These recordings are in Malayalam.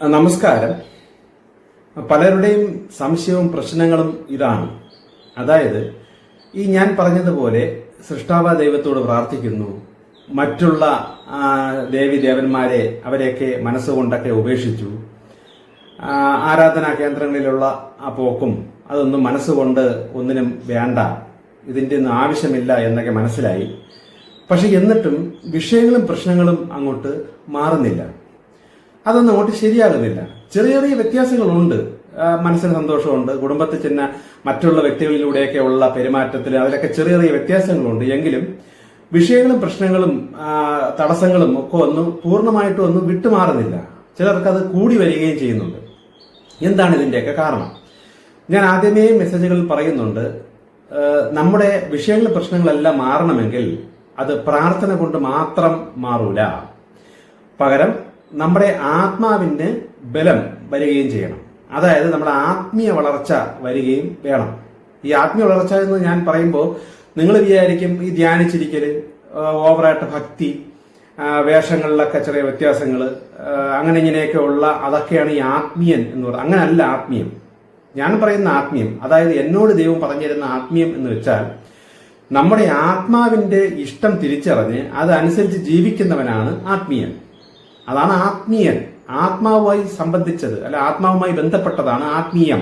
നമസ്കാരം. പലരുടെയും സംശയവും പ്രശ്നങ്ങളും ഇതാണ്. അതായത് ഈ ഞാൻ പറഞ്ഞതുപോലെ സൃഷ്ടാവ ദൈവത്തോട് പ്രാർത്ഥിക്കുന്നു. മറ്റുള്ള ദേവി ദേവന്മാരെ അവരെയൊക്കെ മനസ്സുകൊണ്ടൊക്കെ ഉപേക്ഷിച്ചു. ആരാധനാ കേന്ദ്രങ്ങളിലുള്ള ആ പോക്കും അതൊന്നും മനസ്സുകൊണ്ട് ഒന്നിനും വേണ്ട. ഇതിന്റെ ഒന്നും ആവശ്യമില്ല എന്നൊക്കെ മനസ്സിലായി. പക്ഷെ എന്നിട്ടും വിഷയങ്ങളും പ്രശ്നങ്ങളും അങ്ങോട്ട് മാറുന്നില്ല. അതൊന്നും അങ്ങോട്ട് ശരിയാകുന്നില്ല. ചെറിയ ചെറിയ വ്യത്യാസങ്ങളുണ്ട്. മനസ്സിന് സന്തോഷമുണ്ട്. കുടുംബത്തിൽ ചെന്ന മറ്റുള്ള വ്യക്തികളിലൂടെയൊക്കെ ഉള്ള പെരുമാറ്റത്തിൽ അതിലൊക്കെ ചെറിയ ചെറിയ വ്യത്യാസങ്ങളുണ്ട്. എങ്കിലും വിഷയങ്ങളും പ്രശ്നങ്ങളും തടസ്സങ്ങളും ഒക്കെ ഒന്നും പൂർണമായിട്ടും ഒന്നും വിട്ടുമാറുന്നില്ല. ചിലർക്ക് അത് കൂടി വരികയും ചെയ്യുന്നുണ്ട്. എന്താണ് ഇതിന്റെയൊക്കെ കാരണം? ഞാൻ ആദ്യമേ മെസ്സേജുകളിൽ പറയുന്നുണ്ട്. നമ്മുടെ വിഷയങ്ങളും പ്രശ്നങ്ങളെല്ലാം മാറണമെങ്കിൽ അത് പ്രാർത്ഥന കൊണ്ട് മാത്രം മാറൂല. പകരം നമ്മുടെ ആത്മാവിന് ബലം വരികയും ചെയ്യണം. അതായത് നമ്മുടെ ആത്മീയ വളർച്ച വരികയും വേണം. ഈ ആത്മീയ വളർച്ച എന്ന് ഞാൻ പറയുമ്പോൾ നിങ്ങൾ വിചാരിക്കും ഈ ധ്യാനിച്ചിരിക്കൽ ആ, ഓവറായിട്ട് ഭക്തി വേഷങ്ങളിലൊക്കെ ചെറിയ വ്യത്യാസങ്ങൾ അങ്ങനെ ഇങ്ങനെയൊക്കെ ഉള്ള അതൊക്കെയാണ് ഈ ആത്മീയൻ എന്ന് പറയുന്നത്. അങ്ങനല്ല ആത്മീയം. ഞാൻ പറയുന്ന ആത്മീയം അതായത് എന്നോട് ദൈവം പറഞ്ഞു തരുന്ന ആത്മീയം എന്ന് വെച്ചാൽ നമ്മുടെ ആത്മാവിന്റെ ഇഷ്ടം തിരിച്ചറിഞ്ഞ് അതനുസരിച്ച് ജീവിക്കുന്നവനാണ് ആത്മീയൻ. അതാണ് ആത്മീയൻ. ആത്മാവുമായി സംബന്ധിച്ചത് അല്ല ആത്മാവുമായി ബന്ധപ്പെട്ടതാണ് ആത്മീയം.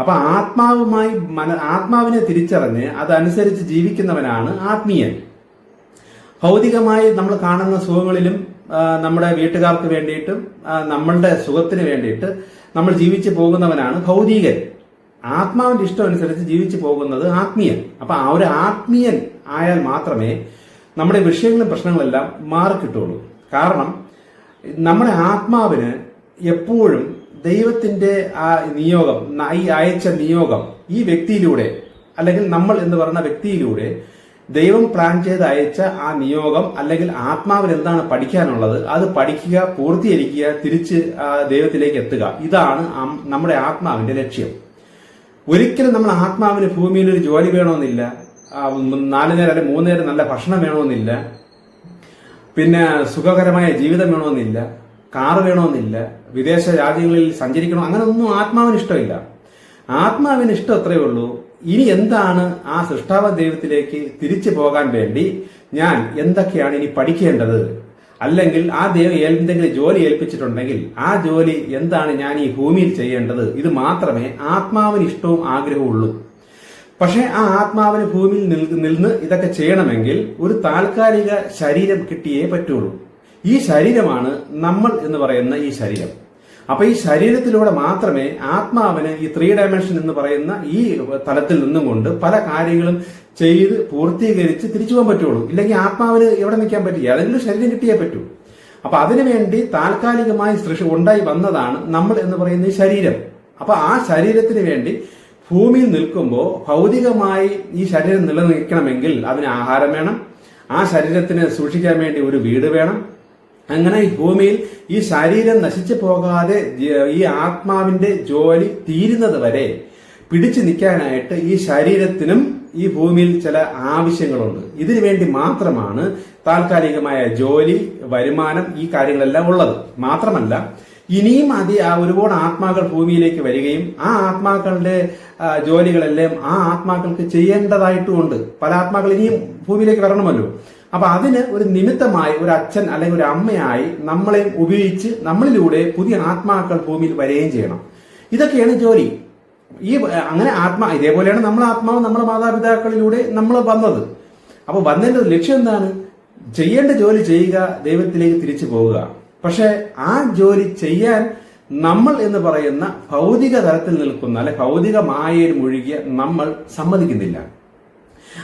അപ്പൊ ആത്മാവുമായി മന ആത്മാവിനെ തിരിച്ചറിഞ്ഞ് അതനുസരിച്ച് ജീവിക്കുന്നവനാണ് ആത്മീയൻ. ഭൗതികമായി നമ്മൾ കാണുന്ന സുഖങ്ങളിലും നമ്മുടെ വീട്ടുകാർക്ക് വേണ്ടിയിട്ടും നമ്മളുടെ സുഖത്തിന് വേണ്ടിയിട്ട് നമ്മൾ ജീവിച്ചു പോകുന്നവനാണ് ഭൗതികൻ. ആത്മാവിന്റെ ഇഷ്ടം അനുസരിച്ച് ജീവിച്ചു പോകുന്നത് ആത്മീയൻ. അപ്പൊ ആ ഒരു ആത്മീയൻ ആയാൽ മാത്രമേ നമ്മുടെ വിഷയങ്ങളും പ്രശ്നങ്ങളെല്ലാം മാറിക്കിട്ടുള്ളൂ. കാരണം നമ്മുടെ ആത്മാവിന് എപ്പോഴും ദൈവത്തിന്റെ ആ നിയോഗം ഈ അയച്ച നിയോഗം ഈ വ്യക്തിയിലൂടെ അല്ലെങ്കിൽ നമ്മൾ എന്ന് പറയുന്ന വ്യക്തിയിലൂടെ ദൈവം പ്ലാൻ ചെയ്ത് അയച്ച ആ നിയോഗം അല്ലെങ്കിൽ ആത്മാവിൽ എന്താണ് പഠിക്കാനുള്ളത് അത് പഠിക്കുക പൂർത്തീകരിക്കുക തിരിച്ച് ദൈവത്തിലേക്ക് എത്തുക. ഇതാണ് നമ്മുടെ ആത്മാവിന്റെ ലക്ഷ്യം. ഒരിക്കലും നമ്മൾ ആത്മാവിന് ഭൂമിയിൽ ഒരു ജോലി വേണമെന്നില്ല നാല് നേരം അല്ലെങ്കിൽ മൂന്ന് നേരം നല്ല ഭക്ഷണം വേണമെന്നില്ല പിന്നെ സുഖകരമായ ജീവിതം വേണമെന്നില്ല കാറ് വേണമെന്നില്ല വിദേശ രാജ്യങ്ങളിൽ സഞ്ചരിക്കണം അങ്ങനെ ഒന്നും ആത്മാവിന് ഇഷ്ടമില്ല. ആത്മാവിന് ഇഷ്ടം അത്രയേ ഉള്ളൂ. ഇനി എന്താണ് ആ സൃഷ്ടാവ ദൈവത്തിലേക്ക് തിരിച്ചു പോകാൻ വേണ്ടി ഞാൻ എന്തൊക്കെയാണ് ഇനി പഠിക്കേണ്ടത്? അല്ലെങ്കിൽ ആ ദൈവം എന്തെങ്കിലും ജോലി ഏൽപ്പിച്ചിട്ടുണ്ടെങ്കിൽ ആ ജോലി എന്താണ് ഞാൻ ഈ ഭൂമിയിൽ ചെയ്യേണ്ടത്? ഇത് മാത്രമേ ആത്മാവിന് ഇഷ്ടവും ആഗ്രഹവും ഉള്ളൂ. പക്ഷെ ആ ആത്മാവിന് ഭൂമിയിൽ നിന്ന് ഇതൊക്കെ ചെയ്യണമെങ്കിൽ ഒരു താൽക്കാലിക ശരീരം കിട്ടിയേ പറ്റുള്ളൂ. ഈ ശരീരമാണ് നമ്മൾ എന്ന് പറയുന്ന ഈ ശരീരം. അപ്പൊ ഈ ശരീരത്തിലൂടെ മാത്രമേ ആത്മാവിന് ഈ ത്രീ ഡയമെൻഷൻ എന്ന് പറയുന്ന ഈ തലത്തിൽ നിന്നും കൊണ്ട് പല കാര്യങ്ങളും ചെയ്ത് പൂർത്തീകരിച്ച് തിരിച്ചു പോകാൻ പറ്റുള്ളൂ. ഇല്ലെങ്കിൽ ആത്മാവിന് എവിടെ നിൽക്കാൻ പറ്റില്ല ഏതെങ്കിലും ശരീരം കിട്ടിയേ പറ്റൂ. അപ്പൊ അതിനുവേണ്ടി താൽക്കാലികമായി സൃഷ്ടി ഉണ്ടായി വന്നതാണ് നമ്മൾ എന്ന് പറയുന്ന ഈ ശരീരം. അപ്പൊ ആ ശരീരത്തിന് വേണ്ടി ഭൂമിയിൽ നിൽക്കുമ്പോൾ ഭൗതികമായി ഈ ശരീരം നിലനിൽക്കണമെങ്കിൽ അതിന് ആഹാരം വേണം. ആ ശരീരത്തിന് സൂക്ഷിക്കാൻ വേണ്ടി ഒരു വീട് വേണം. അങ്ങനെ ഈ ഭൂമിയിൽ ഈ ശരീരം നശിച്ചു പോകാതെ ഈ ആത്മാവിന്റെ ജോലി തീരുന്നത് വരെ പിടിച്ചു നിൽക്കാനായിട്ട് ഈ ശരീരത്തിനും ഈ ഭൂമിയിൽ ചില ആവശ്യങ്ങളുണ്ട്. ഇതിനു വേണ്ടി മാത്രമാണ് താൽക്കാലികമായ ജോലി വരുമാനം ഈ കാര്യങ്ങളെല്ലാം ഉള്ളത്. മാത്രമല്ല ഇനിയും അതി ഒരുപാട് ആത്മാക്കൾ ഭൂമിയിലേക്ക് വരികയും ആ ആത്മാക്കളുടെ ജോലികളെല്ലാം ആ ആത്മാക്കൾക്ക് ചെയ്യേണ്ടതായിട്ടുമുണ്ട് പല ആത്മാക്കൾ ഇനിയും ഭൂമിയിലേക്ക് വരണമല്ലോ. അപ്പൊ അതിന് ഒരു നിമിത്തമായി ഒരു അച്ഛൻ അല്ലെങ്കിൽ ഒരു അമ്മയായി നമ്മളെ ഉപയോഗിച്ച് നമ്മളിലൂടെ പുതിയ ആത്മാക്കൾ ഭൂമിയിൽ വരികയും ചെയ്യണം. ഇതൊക്കെയാണ് ജോലി. ഈ അങ്ങനെ ആത്മാ ഇതേപോലെയാണ് നമ്മൾ ആത്മാവ് നമ്മളെ മാതാപിതാക്കളിലൂടെ നമ്മൾ വന്നത്. അപ്പൊ വന്നതിന്റെ ലക്ഷ്യം എന്താണ്? ചെയ്യേണ്ട ജോലി ചെയ്യുക ദൈവത്തിലേക്ക് തിരിച്ചു പോവുക. പക്ഷെ ആ ജോലി ചെയ്യാൻ നമ്മൾ എന്ന് പറയുന്ന ഭൗതിക തലത്തിൽ നിൽക്കുന്ന അല്ലെ ഭൗതിക മായയിൽ മുഴുകിയ നമ്മൾ സമ്മതിക്കുന്നില്ല.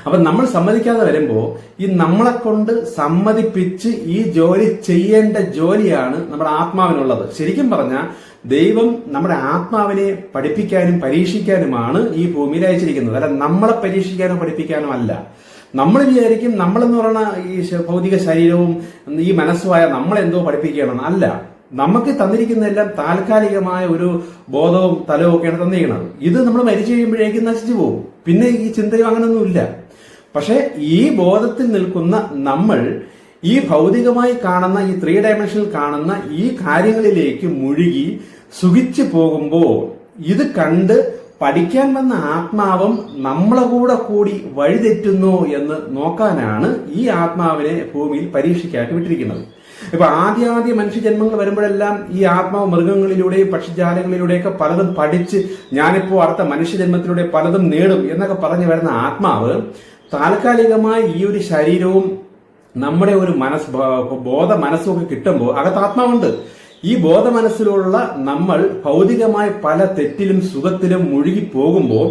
അപ്പൊ നമ്മൾ സമ്മതിക്കാതെ വരുമ്പോ ഈ നമ്മളെ കൊണ്ട് സമ്മതിപ്പിച്ച് ഈ ജോലി ചെയ്യേണ്ട ജോലിയാണ് നമ്മുടെ ആത്മാവിനുള്ളത്. ശരിക്കും പറഞ്ഞാൽ ദൈവം നമ്മുടെ ആത്മാവിനെ പഠിപ്പിക്കാനും പരീക്ഷിക്കാനുമാണ് ഈ ഭൂമിയിൽ അയച്ചിരിക്കുന്നത്. അല്ല നമ്മളെ പരീക്ഷിക്കാനോ പഠിപ്പിക്കാനോ അല്ല. നമ്മൾ വിചാരിക്കും നമ്മളെന്ന് പറയുന്ന ഈ ഭൗതിക ശരീരവും ഈ മനസ്സുമായ നമ്മളെന്തോ പഠിപ്പിക്കണം അല്ല നമുക്ക് തന്നിരിക്കുന്നതെല്ലാം താൽക്കാലികമായ ഒരു ബോധവും തലവും ഒക്കെയാണ് തന്നിരിക്കുന്നത്. ഇത് നമ്മൾ മരിച്ചു കഴിയുമ്പോഴേക്കും നശിച്ചു പോകും. പിന്നെ ഈ ചിന്തയോ അങ്ങനൊന്നുമില്ല. പക്ഷെ ഈ ബോധത്തിൽ നിൽക്കുന്ന നമ്മൾ ഈ ഭൗതികമായി കാണുന്ന ഈ ത്രീ ഡയമെൻഷനിൽ കാണുന്ന ഈ കാര്യങ്ങളിലേക്ക് മുഴുകി സുഖിച്ചു പോകുമ്പോൾ ഇത് കണ്ട് പഠിക്കാൻ വന്ന ആത്മാവും നമ്മളെ കൂടെ കൂടി വഴിതെറ്റുന്നു എന്ന് നോക്കാനാണ് ഈ ആത്മാവിനെ ഭൂമിയിൽ പരീക്ഷയ്ക്കായിട്ട് വിട്ടിരിക്കുന്നത്. ഇപ്പൊ ആദ്യ ആദ്യ മനുഷ്യജന്മങ്ങൾ വരുമ്പോഴെല്ലാം ഈ ആത്മാവ് മൃഗങ്ങളിലൂടെയും പക്ഷിജാലങ്ങളിലൂടെയൊക്കെ പലതും പഠിച്ച് ഞാനിപ്പോ അടുത്ത മനുഷ്യജന്മത്തിലൂടെ പലതും നേടും എന്നൊക്കെ പറഞ്ഞു വരുന്ന ആത്മാവ് താൽക്കാലികമായി ഈ ഒരു ശരീരവും നമ്മുടെ ഒരു മനസ് ബോധ മനസ്സും ഒക്കെ കിട്ടുമ്പോൾ അകത്ത് ആത്മാവുണ്ട് ഈ ബോധ മനസ്സിലുള്ള നമ്മൾ ഭൗതികമായ പല തെറ്റിലും സുഖത്തിലും മുഴുകി പോകുമ്പോൾ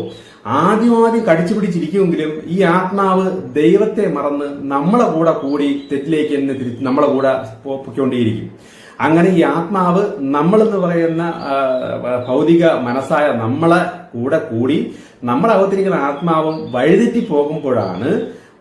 ആദ്യമാദ്യം ആദ്യം കടിച്ചു പിടിച്ചിരിക്കുമെങ്കിലും ഈ ആത്മാവ് ദൈവത്തെ മറന്ന് നമ്മളെ കൂടെ കൂടി തെറ്റിലേക്ക് തന്നെ നമ്മളെ കൂടെ പോ- പൊയ്ക്കൊണ്ടേയിരിക്കും. അങ്ങനെ ഈ ആത്മാവ് നമ്മളെന്ന് പറയുന്ന ഭൗതിക മനസ്സായ നമ്മളെ കൂടെ കൂടി നമ്മളെ അവതരിക്കുന്ന ആത്മാവും വഴിതെറ്റി പോകുമ്പോഴാണ്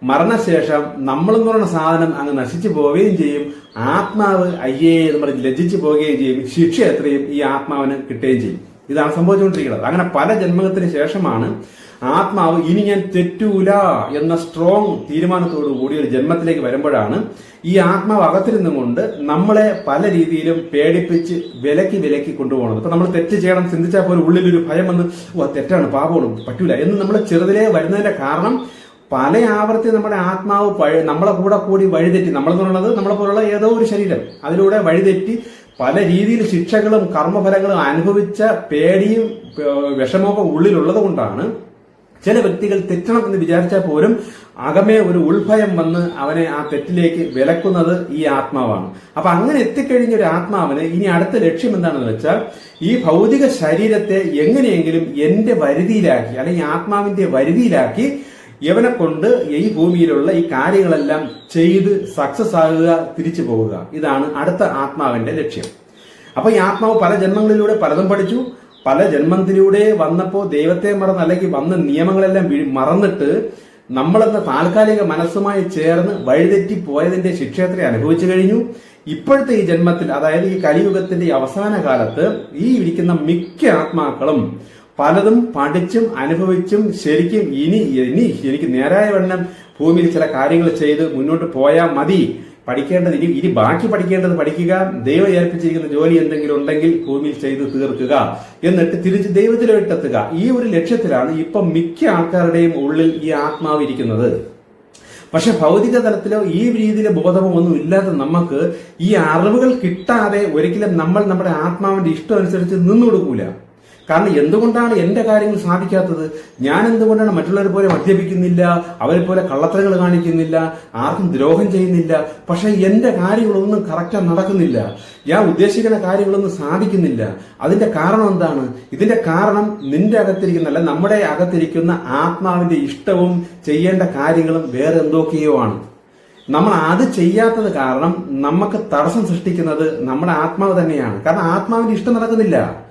മരണശേഷം നമ്മളെന്ന് പറയുന്ന സാധനം അങ്ങ് നശിച്ചു പോവുകയും ചെയ്യും. ആത്മാവ് അയ്യേ എന്ന് പറഞ്ഞ് ലജ്ജിച്ചു പോവുകയും ചെയ്യും. ശിക്ഷ എത്രയും ഈ ആത്മാവിന് കിട്ടുകയും ചെയ്യും. ഇതാണ് സംഭവിച്ചുകൊണ്ടിരിക്കുന്നത്. അങ്ങനെ പല ജന്മത്തിന് ശേഷമാണ് ആത്മാവ് ഇനി ഞാൻ തെറ്റൂല എന്ന സ്ട്രോങ് തീരുമാനത്തോടു കൂടി ഒരു ജന്മത്തിലേക്ക് വരുമ്പോഴാണ് ഈ ആത്മാവ് അകത്തിരുന്നും കൊണ്ട് നമ്മളെ പല രീതിയിലും പേടിപ്പിച്ച് വിലക്കി വിലക്കി കൊണ്ടുപോകണം ഇപ്പൊ നമ്മൾ തെറ്റ് ചെയ്യണം ചിന്തിച്ചാൽ പോലും ഉള്ളിലൊരു ഭയം വന്ന് ഓ തെറ്റാണ് പാപമാണ് പറ്റൂല. എന്ന് നമ്മൾ ചെറുതിലേ വരുന്നതിന്റെ കാരണം പല ആവർത്തി നമ്മുടെ ആത്മാവ് പഴ നമ്മളെ കൂടെ കൂടി വഴിതെറ്റി നമ്മളെന്ന് പറയുന്നത് നമ്മളെ പോലുള്ള ഏതോ ഒരു ശരീരം. അതിലൂടെ വഴിതെറ്റി പല രീതിയിൽ ശിക്ഷകളും കർമ്മഫലങ്ങളും അനുഭവിച്ച പേടിയും വിഷമമൊക്കെ ഉള്ളിലുള്ളത് കൊണ്ടാണ് ചില വ്യക്തികൾ തെറ്റണം എന്ന് വിചാരിച്ചാൽ പോലും അകമേ ഒരു ഉൾഭയം വന്ന് അവനെ ആ തെറ്റിലേക്ക് വിലക്കുന്നത് ഈ ആത്മാവാണ്. അപ്പൊ അങ്ങനെ എത്തിക്കഴിഞ്ഞ ഒരു ആത്മാവിന് ഇനി അടുത്ത ലക്ഷ്യം എന്താണെന്ന് വെച്ചാൽ ഈ ഭൗതിക ശരീരത്തെ എങ്ങനെയെങ്കിലും എന്റെ വരുതിയിലാക്കി അല്ലെങ്കിൽ ആത്മാവിന്റെ വരുതിയിലാക്കി യവനെ കൊണ്ട് ഈ ഭൂമിയിലുള്ള ഈ കാര്യങ്ങളെല്ലാം ചെയ്ത് സക്സസ് ആകുക തിരിച്ചു പോവുക. ഇതാണ് അടുത്ത ആത്മാവിന്റെ ലക്ഷ്യം. അപ്പൊ ഈ ആത്മാവ് പല ജന്മങ്ങളിലൂടെ പലതും പഠിച്ചു. പല ജന്മത്തിലൂടെ വന്നപ്പോൾ ദൈവത്തെ മറന്ന് അല്ലെങ്കിൽ വന്ന നിയമങ്ങളെല്ലാം മറന്നിട്ട് നമ്മളെന്ന താൽക്കാലിക മനസ്സുമായി ചേർന്ന് വഴിതെറ്റി പോയതിന്റെ ശിക്ഷയത്തെ അനുഭവിച്ചു കഴിഞ്ഞു. ഇപ്പോഴത്തെ ഈ ജന്മത്തിൽ അതായത് ഈ കലിയുഗത്തിന്റെ അവസാന കാലത്ത് ഈ ഇരിക്കുന്ന മിക്ക ആത്മാക്കളും പലതും പഠിച്ചും അനുഭവിച്ചും ശരിക്കും ഇനി ഇനി എനിക്ക് നേരായ വണ്ണം ഭൂമിയിൽ ചില കാര്യങ്ങൾ ചെയ്ത് മുന്നോട്ട് പോയാൽ മതി. പഠിക്കേണ്ടത് ഇനി ഇനി ബാക്കി പഠിക്കേണ്ടത് പഠിക്കുക. ദൈവം ഏൽപ്പിച്ചിരിക്കുന്ന ജോലി എന്തെങ്കിലും ഉണ്ടെങ്കിൽ ഭൂമിയിൽ ചെയ്ത് തീർക്കുക. എന്നിട്ട് തിരിച്ച് ദൈവത്തിലോട്ടെത്തുക ഈ ഒരു ലക്ഷ്യത്തിലാണ് ഇപ്പൊ മിക്ക ആൾക്കാരുടെയും ഉള്ളിൽ ഈ ആത്മാവ് ഇരിക്കുന്നത്. പക്ഷെ ഭൗതിക തലത്തിലോ ഈ രീതിയിലെ ബോധമോ ഒന്നും ഇല്ലാത്ത നമുക്ക് ഈ അറിവുകൾ കിട്ടാതെ ഒരിക്കലും നമ്മൾ നമ്മുടെ ആത്മാവിന്റെ ഇഷ്ടം അനുസരിച്ച് നിന്നു കൊടുക്കൂല കാരണം എന്തുകൊണ്ടാണ് എന്റെ കാര്യങ്ങൾ സാധിക്കാത്തത്? ഞാൻ എന്തുകൊണ്ടാണ് മറ്റുള്ളവരെ പോലെ മദ്യപിക്കുന്നില്ല അവരെ പോലെ കള്ളത്തരങ്ങൾ കാണിക്കുന്നില്ല ആർക്കും ദ്രോഹം ചെയ്യുന്നില്ല? പക്ഷെ എന്റെ കാര്യങ്ങളൊന്നും കറക്റ്റായി നടക്കുന്നില്ല. ഞാൻ ഉദ്ദേശിക്കുന്ന കാര്യങ്ങളൊന്നും സാധിക്കുന്നില്ല. അതിന്റെ കാരണം എന്താണ്? ഇതിന്റെ കാരണം നിന്റെ അകത്തിരിക്കുന്ന അല്ല നമ്മുടെ അകത്തിരിക്കുന്ന ആത്മാവിന്റെ ഇഷ്ടവും ചെയ്യേണ്ട കാര്യങ്ങളും വേറെ എന്തൊക്കെയോ ആണ്. നമ്മൾ അത് ചെയ്യാത്തത് കാരണം നമുക്ക് തടസ്സം സൃഷ്ടിക്കുന്നത് നമ്മുടെ ആത്മാവ് തന്നെയാണ്. കാരണം ആത്മാവിന്റെ ഇഷ്ടം നടക്കുന്നില്ല.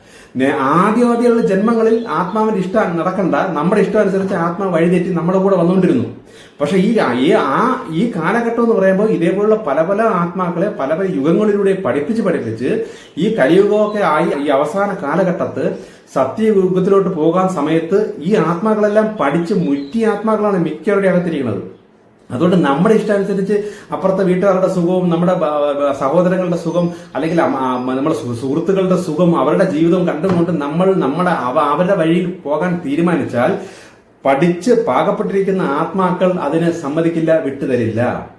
ആദ്യം ആദ്യമുള്ള ജന്മങ്ങളിൽ ആത്മാവിന്റെ ഇഷ്ടം നടക്കണ്ട. നമ്മുടെ ഇഷ്ടം അനുസരിച്ച് ആത്മാവ് വഴിതെറ്റി നമ്മുടെ കൂടെ വന്നുകൊണ്ടിരുന്നു. പക്ഷെ ഈ ആ ഈ കാലഘട്ടം എന്ന് പറയുമ്പോൾ ഇതേപോലുള്ള പല പല ആത്മാക്കളെ പല പല യുഗങ്ങളിലൂടെ പഠിപ്പിച്ച് പഠിപ്പിച്ച് ഈ കലിയുഗമൊക്കെ ആയി ഈ അവസാന കാലഘട്ടത്ത് സത്യയുഗത്തിലോട്ട് പോകാൻ സമയത്ത് ഈ ആത്മാക്കളെല്ലാം പഠിച്ച് മുറ്റി ആത്മാക്കളാണ് മിക്കവരുടെ അകത്തിരിക്കുന്നത്. അതുകൊണ്ട് നമ്മുടെ ഇഷ്ടാനുസരിച്ച് അപ്പുറത്തെ വീട്ടുകാരുടെ സുഖവും നമ്മുടെ സഹോദരങ്ങളുടെ സുഖം അല്ലെങ്കിൽ നമ്മുടെ സുഹൃത്തുക്കളുടെ സുഖം അവരുടെ ജീവിതം കണ്ടുകൊണ്ട് നമ്മൾ നമ്മുടെ അവ- അവരുടെ വഴിയിൽ പോകാൻ തീരുമാനിച്ചാൽ പഠിച്ച് പാകപ്പെട്ടിരിക്കുന്ന ആത്മാക്കൾ അതിനെ സമ്മതിക്കില്ല വിട്ടുതരില്ല.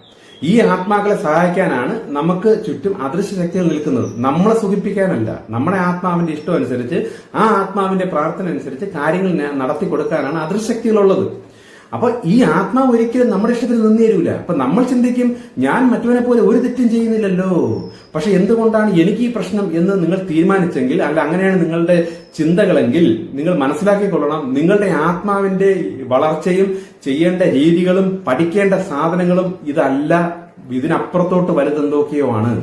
ഈ ആത്മാക്കളെ സഹായിക്കാനാണ് നമുക്ക് ചുറ്റും അദൃശ്യ ശക്തികൾ നിൽക്കുന്നത്. നമ്മളെ സുഖിപ്പിക്കാനല്ല. നമ്മുടെ ആത്മാവിന്റെ ഇഷ്ടം അനുസരിച്ച് ആ ആത്മാവിന്റെ പ്രാർത്ഥന അനുസരിച്ച് കാര്യങ്ങൾ നടത്തി കൊടുക്കാനാണ് അദൃശ്യ ശക്തികളുള്ളത്. അപ്പൊ ഈ ആത്മാവ് ഒരിക്കലും നമ്മുടെ ഇഷ്ടത്തിൽ നിന്ന് തരൂല അപ്പൊ നമ്മൾ ചിന്തിക്കും ഞാൻ മറ്റവനെ പോലെ ഒരു തെറ്റും ചെയ്യുന്നില്ലല്ലോ. പക്ഷെ എന്തുകൊണ്ടാണ് എനിക്ക് ഈ പ്രശ്നം എന്ന് നിങ്ങൾ തീരുമാനിച്ചെങ്കിൽ അല്ല അങ്ങനെയാണ് നിങ്ങളുടെ ചിന്തകളെങ്കിൽ നിങ്ങൾ മനസ്സിലാക്കിക്കൊള്ളണം നിങ്ങളുടെ ആത്മാവിന്റെ വളർച്ചയും ചെയ്യേണ്ട രീതികളും പഠിക്കേണ്ട സാധനങ്ങളും ഇതല്ല ഇതിനപ്പുറത്തോട്ട് വലുതെന്തൊക്കെയോ ആണ്.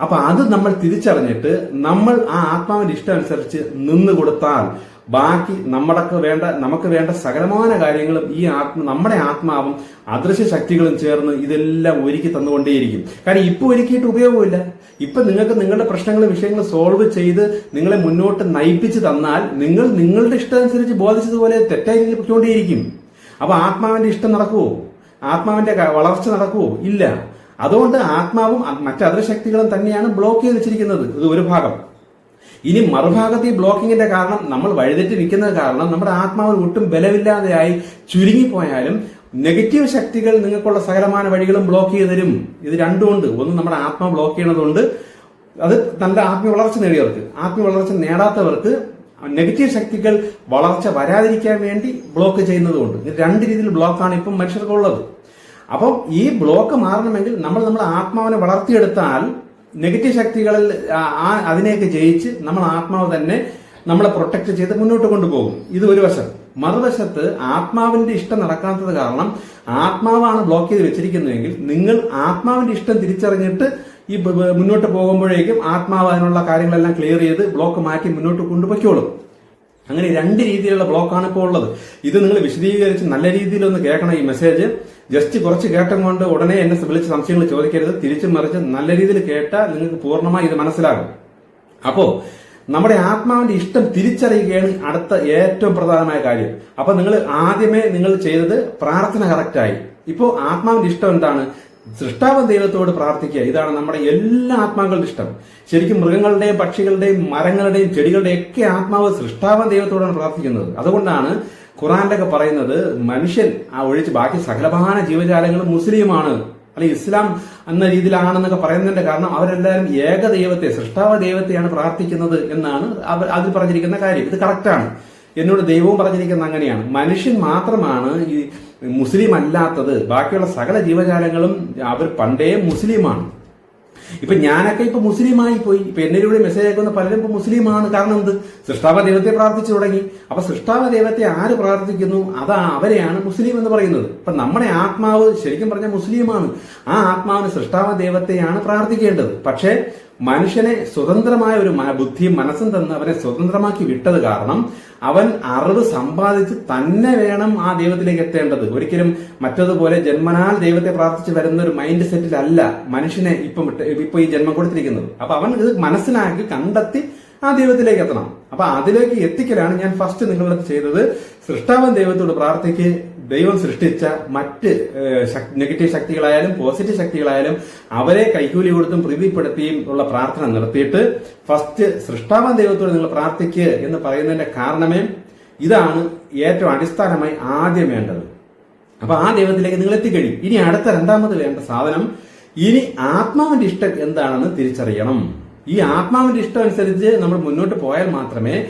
അപ്പൊ അത് നമ്മൾ തിരിച്ചറിഞ്ഞിട്ട് നമ്മൾ ആ ആത്മാവിന്റെ ഇഷ്ടം അനുസരിച്ച് നിന്ന് കൊടുത്താൽ ബാക്കി നമ്മളൊക്കെ വേണ്ട നമുക്ക് വേണ്ട സകലമായ കാര്യങ്ങളും ഈ ആത്മ നമ്മുടെ ആത്മാവും അദൃശ്യ ശക്തികളും ചേർന്ന് ഇതെല്ലാം ഒരുക്കി തന്നുകൊണ്ടേയിരിക്കും. കാരണം ഇപ്പൊ ഒരുക്കിയിട്ട് ഉപയോഗമില്ല ഇപ്പൊ നിങ്ങൾക്ക് നിങ്ങളുടെ പ്രശ്നങ്ങളും വിഷയങ്ങളും സോൾവ് ചെയ്ത് നിങ്ങളെ മുന്നോട്ട് നയിപ്പിച്ച് തന്നാൽ നിങ്ങൾ നിങ്ങളുടെ ഇഷ്ടമനുസരിച്ച് ബോധിച്ചതുപോലെ തെറ്റായി നിൽക്കൊണ്ടേയിരിക്കും അപ്പൊ ആത്മാവിന്റെ ഇഷ്ടം നടക്കുവോ? ആത്മാവിന്റെ വളർച്ച നടക്കുവോ? ഇല്ല. അതുകൊണ്ട് ആത്മാവും മറ്റു അദൃശക്തികളും തന്നെയാണ് ബ്ലോക്ക് ചെയ്ത് വെച്ചിരിക്കുന്നത്. ഇത് ഒരു ഭാഗം. ഇനി മറുഭാഗത്ത് ഈ ബ്ലോക്കിങ്ങിന്റെ കാരണം നമ്മൾ വഴിതെറ്റി നിൽക്കുന്നത് കാരണം നമ്മുടെ ആത്മാവ് ഒട്ടും ബലമില്ലാതെയായി ചുരുങ്ങിപ്പോയാലും നെഗറ്റീവ് ശക്തികൾ നിങ്ങൾക്കുള്ള സകലമാന വഴികളും ബ്ലോക്ക് ചെയ്ത് തരും. ഇത് രണ്ടുമുണ്ട് ഒന്ന് നമ്മുടെ ആത്മാവ് ബ്ലോക്ക് ചെയ്യണതുകൊണ്ട് അത് നല്ല ആത്മീയ വളർച്ച നേടിയവർക്ക് ആത്മീയ വളർച്ച നേടാത്തവർക്ക് നെഗറ്റീവ് ശക്തികൾ വളർച്ച വരാതിരിക്കാൻ വേണ്ടി ബ്ലോക്ക് ചെയ്യുന്നതുകൊണ്ട് രണ്ട് രീതിയിൽ ബ്ലോക്കാണ് ഇപ്പം മനുഷ്യർക്കുള്ളത്. അപ്പം ഈ ബ്ലോക്ക് മാറണമെങ്കിൽ നമ്മൾ നമ്മുടെ ആത്മാവിനെ വളർത്തിയെടുത്താൽ നെഗറ്റീവ് ശക്തികളിൽ ആ- അതിനെയൊക്കെ ജയിച്ച് നമ്മൾ ആത്മാവ് തന്നെ നമ്മളെ പ്രൊട്ടക്ട് ചെയ്ത് മുന്നോട്ട് കൊണ്ടുപോകും. ഇത് ഒരു വശം. മറുവശത്ത് ആത്മാവിന്റെ ഇഷ്ടം നടക്കാത്തത് കാരണം ആത്മാവാണ് ബ്ലോക്ക് ചെയ്ത് വെച്ചിരിക്കുന്നതെങ്കിൽ നിങ്ങൾ ആത്മാവിന്റെ ഇഷ്ടം തിരിച്ചറിഞ്ഞിട്ട് ഈ മുന്നോട്ട് പോകുമ്പോഴേക്കും ആത്മാവ് അതിനുള്ള കാര്യങ്ങളെല്ലാം ക്ലിയർ ചെയ്ത് ബ്ലോക്ക് മാറ്റി മുന്നോട്ട് കൊണ്ടുപോയിക്കോളും. അങ്ങനെ രണ്ട് രീതിയിലുള്ള ബ്ലോക്കാണ് ഇപ്പോൾ ഉള്ളത്. ഇത് നിങ്ങൾ വിശദീകരിച്ച് നല്ല രീതിയിൽ ഒന്ന് കേൾക്കണം ഈ മെസ്സേജ് ജസ്റ്റ് കുറച്ച് കേട്ടം കൊണ്ട് ഉടനെ എന്നെ വിളിച്ച് സംശയങ്ങൾ ചോദിക്കരുത്. തിരിച്ചും മറിച്ച് നല്ല രീതിയിൽ കേട്ടാൽ നിങ്ങൾക്ക് പൂർണമായി ഇത് മനസ്സിലാകും. അപ്പോ നമ്മുടെ ആത്മാവിന്റെ ഇഷ്ടം തിരിച്ചറിയുകയാണ് അടുത്ത ഏറ്റവും പ്രധാനമായ കാര്യം. അപ്പൊ നിങ്ങൾ ആദ്യമേ നിങ്ങൾ ചെയ്തത് പ്രാർത്ഥന കറക്റ്റായി ഇപ്പോ ആത്മാവിന്റെ ഇഷ്ടം എന്താണ്? സൃഷ്ടാവൻ ദൈവത്തോട് പ്രാർത്ഥിക്കുക. ഇതാണ് നമ്മുടെ എല്ലാ ആത്മാക്കളുടെ ഇഷ്ടം. ശരിക്കും മൃഗങ്ങളുടെയും പക്ഷികളുടെയും മരങ്ങളുടെയും ചെടികളുടെയും ഒക്കെ ആത്മാവ് സൃഷ്ടാവൻ ദൈവത്തോടാണ് പ്രാർത്ഥിക്കുന്നത്. അതുകൊണ്ടാണ് ഖുറാന്റെ ഒക്കെ പറയുന്നത് മനുഷ്യൻ ആ ഒഴിച്ച് ബാക്കി സകലഭാന ജീവജാലങ്ങളും മുസ്ലിമാണ്. അല്ലെ ഇസ്ലാം എന്ന രീതിയിലാണെന്നൊക്കെ പറയുന്നതിന്റെ കാരണം അവരെല്ലാവരും ഏക ദൈവത്തെ സൃഷ്ടാവ ദൈവത്തെയാണ് പ്രാർത്ഥിക്കുന്നത് എന്നാണ് അവർ അതിൽ പറഞ്ഞിരിക്കുന്ന കാര്യം. ഇത് കറക്റ്റാണ്. എന്നോട് ദൈവവും പറഞ്ഞിരിക്കുന്നത് അങ്ങനെയാണ്. മനുഷ്യൻ മാത്രമാണ് ഈ മുസ്ലിം അല്ലാത്തത്. ബാക്കിയുള്ള സകല ജീവജാലങ്ങളും അവർ പണ്ടേ മുസ്ലിമാണ്. ഇപ്പൊ ഞാനൊക്കെ ഇപ്പൊ മുസ്ലിമായി പോയി. ഇപ്പൊ എന്നിലൂടെ മെസ്സേജ് അയക്കുന്ന പലരും ഇപ്പൊ മുസ്ലിമാണ്. കാരണം എന്ത്? സൃഷ്ടാവ ദൈവത്തെ പ്രാർത്ഥിച്ചു തുടങ്ങി. അപ്പൊ സൃഷ്ടാവ ദൈവത്തെ ആര് പ്രാർത്ഥിക്കുന്നു? അതാ അവരെയാണ് മുസ്ലിം എന്ന് പറയുന്നത്. ഇപ്പൊ നമ്മുടെ ആത്മാവ് ശരിക്കും പറഞ്ഞാൽ മുസ്ലിമാണ്. ആ ആത്മാവിന് സൃഷ്ടാവ ദൈവത്തെയാണ് പ്രാർത്ഥിക്കേണ്ടത്. പക്ഷേ മനുഷ്യനെ സ്വതന്ത്രമായ ഒരു ബുദ്ധി ബുദ്ധിയും മനസ്സും തന്ന് അവനെ സ്വതന്ത്രമാക്കി വിട്ടത് കാരണം അവൻ അറിവ് സമ്പാദിച്ച് തന്നെ വേണം ആ ദൈവത്തിലേക്ക് എത്തേണ്ടത്. ഒരിക്കലും മറ്റതുപോലെ ജന്മനാൽ ദൈവത്തെ പ്രാർത്ഥിച്ച് വരുന്ന ഒരു മൈൻഡ് സെറ്റിലല്ല മനുഷ്യനെ ഇപ്പം ഇപ്പൊ ഈ ജന്മം കൊടുത്തിരിക്കുന്നത്. അപ്പൊ അവൻ ഇത് മനസ്സിലാക്കി കണ്ടെത്തി ആ ദൈവത്തിലേക്ക് എത്തണം. അപ്പൊ അതിലേക്ക് എത്തിക്കലാണ് ഞാൻ ഫസ്റ്റ് നിങ്ങളുടെ ചെയ്തത്. സൃഷ്ടാവൻ ദൈവത്തോട് പ്രാർത്ഥിക്ക്. ദൈവം സൃഷ്ടിച്ച മറ്റ് നെഗറ്റീവ് ശക്തികളായാലും പോസിറ്റീവ് ശക്തികളായാലും അവരെ കൈക്കൂലി കൊടുത്തും പ്രീതിപ്പെടുത്തിയും ഉള്ള പ്രാർത്ഥന നിർത്തിയിട്ട് ഫസ്റ്റ് സൃഷ്ടാവൻ ദൈവത്തോട് നിങ്ങൾ പ്രാർത്ഥിക്ക് എന്ന് പറയുന്നതിന്റെ കാരണമേ ഇതാണ് ഏറ്റവും അടിസ്ഥാനമായി ആദ്യം വേണ്ടത്. അപ്പൊ ആ ദൈവത്തിലേക്ക് നിങ്ങൾ എത്തിക്കഴിയും ഇനി അടുത്ത രണ്ടാമത് വേണ്ട സാധനം ഇനി ആത്മാവിന്റെ ഇഷ്ടം എന്താണെന്ന് തിരിച്ചറിയണം. ഈ ആത്മാവിന്റെ ഇഷ്ടം അനുസരിച്ച് നമ്മൾ മുന്നോട്ട് പോയാൽ മാത്രമേ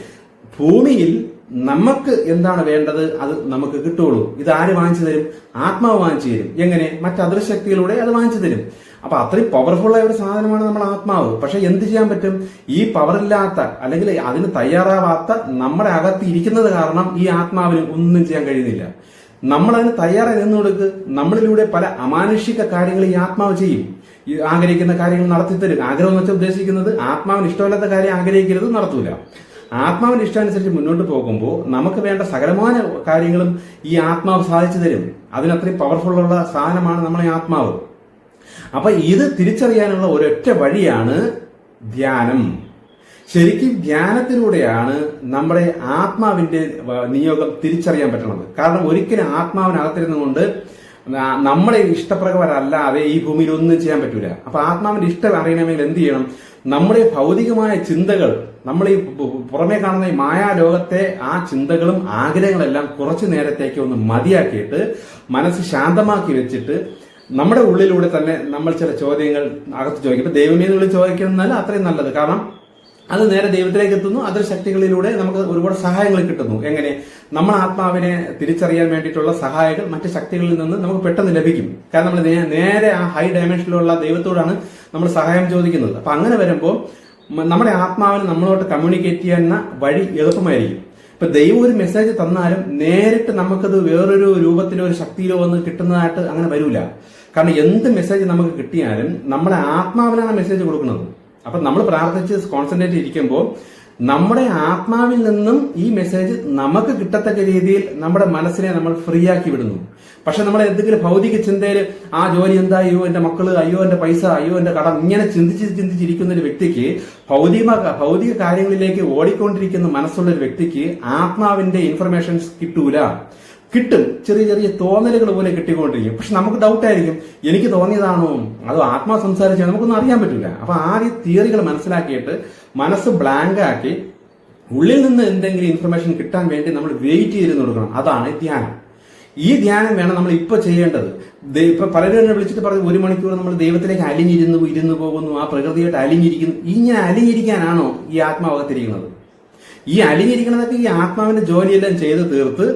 ഭൂമിയിൽ നമുക്ക് എന്താണ് വേണ്ടത്? അത് നമുക്ക് കിട്ടുകയുള്ളൂ. ഇത് ആര് വാങ്ങിച്ചു തരും? ആത്മാവ് വാങ്ങിച്ചു തരും. എങ്ങനെ? മറ്റ് അദൃശക്തിയിലൂടെ അത് വാങ്ങിച്ചു തരും. അപ്പൊ അത്രയും പവർഫുൾ ആയ ഒരു സാധനമാണ് നമ്മൾ ആത്മാവ്. പക്ഷെ എന്ത് ചെയ്യാൻ പറ്റും? ഈ പവറില്ലാത്ത അല്ലെങ്കിൽ അതിന് തയ്യാറാവാത്ത നമ്മുടെ അകത്ത് ഇരിക്കുന്നത് കാരണം ഈ ആത്മാവിന് ഒന്നും ചെയ്യാൻ കഴിയുന്നില്ല. നമ്മൾ അതിന് തയ്യാറായി നിന്ന് കൊടുക്ക് നമ്മളിലൂടെ പല അമാനുഷിക കാര്യങ്ങൾ ഈ ആത്മാവ് ചെയ്യും. ആഗ്രഹിക്കുന്ന കാര്യങ്ങൾ നടത്തിത്തരും. ആഗ്രഹം എന്ന് വെച്ചാൽ ഉദ്ദേശിക്കുന്നത് ആത്മാവിന് ഇഷ്ടമില്ലാത്ത കാര്യം ആഗ്രഹിക്കരുത് നടത്തൂല. ആത്മാവിന് ഇഷ്ടാനുസരിച്ച് മുന്നോട്ട് പോകുമ്പോൾ നമുക്ക് വേണ്ട സകലമായ കാര്യങ്ങളും ഈ ആത്മാവ് സാധിച്ചു തരും. അതിനത്രയും പവർഫുൾ ഉള്ള സാധനമാണ് നമ്മളെ ആത്മാവ്. അപ്പൊ ഇത് തിരിച്ചറിയാനുള്ള ഒരൊറ്റ വഴിയാണ് ധ്യാനം. ശരിക്കും ധ്യാനത്തിലൂടെയാണ് നമ്മുടെ ആത്മാവിന്റെ നിയോഗം തിരിച്ചറിയാൻ പറ്റുന്നത്. കാരണം ഒരിക്കലും ആത്മാവിനകത്തിരുന്നുകൊണ്ട് ന- നമ്മളെ ഇഷ്ടപ്രകാരം അല്ലാതെ ഈ ഭൂമിയിൽ ഒന്നും ചെയ്യാൻ പറ്റൂല. അപ്പൊ ആത്മാവിന്റെ ഇഷ്ടം അറിയണമെങ്കിൽ എന്ത് ചെയ്യണം? നമ്മുടെ ഭൗതികമായ ചിന്തകൾ നമ്മൾ ഈ പുറമെ കാണുന്ന ഈ മായാലോകത്തെ ആ ചിന്തകളും ആഗ്രഹങ്ങളെല്ലാം കുറച്ചു നേരത്തേക്ക് ഒന്ന് മതിയാക്കിയിട്ട് മനസ്സ് ശാന്തമാക്കി വെച്ചിട്ട് നമ്മുടെ ഉള്ളിലൂടെ തന്നെ നമ്മൾ ചില ചോദ്യങ്ങൾ അകത്ത് ചോദിക്കും. ഇപ്പൊ ദൈവമേ വിളിച്ച് ചോദിക്കുന്നതല്ല അത്രയും നല്ലത്. കാരണം അത് നേരെ ദൈവത്തിലേക്ക് എത്തുന്നു. അതൊരു ശക്തികളിലൂടെ നമുക്ക് ഒരുപാട് സഹായങ്ങൾ കിട്ടുന്നു. എങ്ങനെ? നമ്മൾ ആത്മാവിനെ തിരിച്ചറിയാൻ വേണ്ടിയിട്ടുള്ള സഹായങ്ങൾ മറ്റ് ശക്തികളിൽ നിന്ന് നമുക്ക് പെട്ടെന്ന് ലഭിക്കും. കാരണം നമ്മൾ നേരെ ആ ഹൈ ഡയമെൻഷനിലുള്ള ദൈവത്തോടാണ് നമ്മൾ സഹായം ചോദിക്കുന്നത്. അപ്പൊ അങ്ങനെ വരുമ്പോൾ നമ്മുടെ ആത്മാവിന് നമ്മളോട്ട് കമ്മ്യൂണിക്കേറ്റ് ചെയ്യുന്ന വഴി എളുപ്പമായിരിക്കും. ഇപ്പൊ ദൈവം ഒരു മെസ്സേജ് തന്നാലും നേരിട്ട് നമുക്കത് വേറൊരു രൂപത്തിലോ ഒരു ശക്തിയിലോ ഒന്ന് കിട്ടുന്നതായിട്ട് അങ്ങനെ വരില്ല കാരണം എന്ത് മെസ്സേജ് നമുക്ക് കിട്ടിയാലും നമ്മുടെ ആത്മാവിനാണ് മെസ്സേജ് കൊടുക്കുന്നത്. അപ്പൊ നമ്മൾ പ്രാർത്ഥിച്ച് കോൺസെൻട്രേറ്റ് ഇരിക്കുമ്പോൾ നമ്മുടെ ആത്മാവിൽ നിന്നും ഈ മെസ്സേജ് നമുക്ക് കിട്ടത്തക്ക രീതിയിൽ നമ്മുടെ മനസ്സിനെ നമ്മൾ ഫ്രീ ആക്കി വിടുന്നു. പക്ഷെ നമ്മൾ എന്തെങ്കിലും ഭൗതിക ചിന്തയിൽ ആ ജോലി എന്താ? അയ്യോ എന്റെ മക്കൾ അയ്യോ എന്റെ പൈസ അയ്യോ എന്റെ കടം ഇങ്ങനെ ചിന്തിച്ച് ചിന്തിച്ചിരിക്കുന്ന ഒരു വ്യക്തിക്ക് ഭൗതിക ഭൗതിക കാര്യങ്ങളിലേക്ക് ഓടിക്കൊണ്ടിരിക്കുന്ന മനസ്സുള്ള ഒരു വ്യക്തിക്ക് ആത്മാവിന്റെ ഇൻഫർമേഷൻസ് കിട്ടൂല. കിട്ടും. ചെറിയ ചെറിയ തോന്നലുകൾ പോലെ കിട്ടിക്കൊണ്ടിരിക്കും. പക്ഷെ നമുക്ക് ഡൗട്ട് ആയിരിക്കും എനിക്ക് തോന്നിയതാണോ? അതോ ആത്മാ സംസാരിച്ചാൽ നമുക്കൊന്നും അറിയാൻ പറ്റില്ല അപ്പൊ ആദ്യം തിയറികൾ മനസ്സിലാക്കിയിട്ട് മനസ്സ് ബ്ലാങ്ക് ആക്കി ഉള്ളിൽ നിന്ന് എന്തെങ്കിലും ഇൻഫർമേഷൻ കിട്ടാൻ വേണ്ടി നമ്മൾ വെയിറ്റ് ചെയ്തിരുന്ന് കൊടുക്കണം. അതാണ് ധ്യാനം. ഈ ധ്യാനം വേണം നമ്മൾ ഇപ്പൊ ചെയ്യേണ്ടത്. ഇപ്പൊ പലരും എന്നെ വിളിച്ചിട്ട് പറഞ്ഞു ഒരു മണിക്കൂർ നമ്മൾ ദൈവത്തിലേക്ക് അലിഞ്ഞിരുന്നു ഇരുന്നു പോകുന്നു ആ പ്രകൃതിയായിട്ട് അലിഞ്ഞിരിക്കുന്നു. ഇങ്ങനെ അലിഞ്ഞിരിക്കാനാണോ ഈ ആത്മാവകത്തിരിക്കുന്നത് ഈ അലിഞ്ഞിരിക്കുന്നതൊക്കെ ഈ ആത്മാവിന്റെ ജോലിയെല്ലാം ചെയ്ത് തീർത്ത്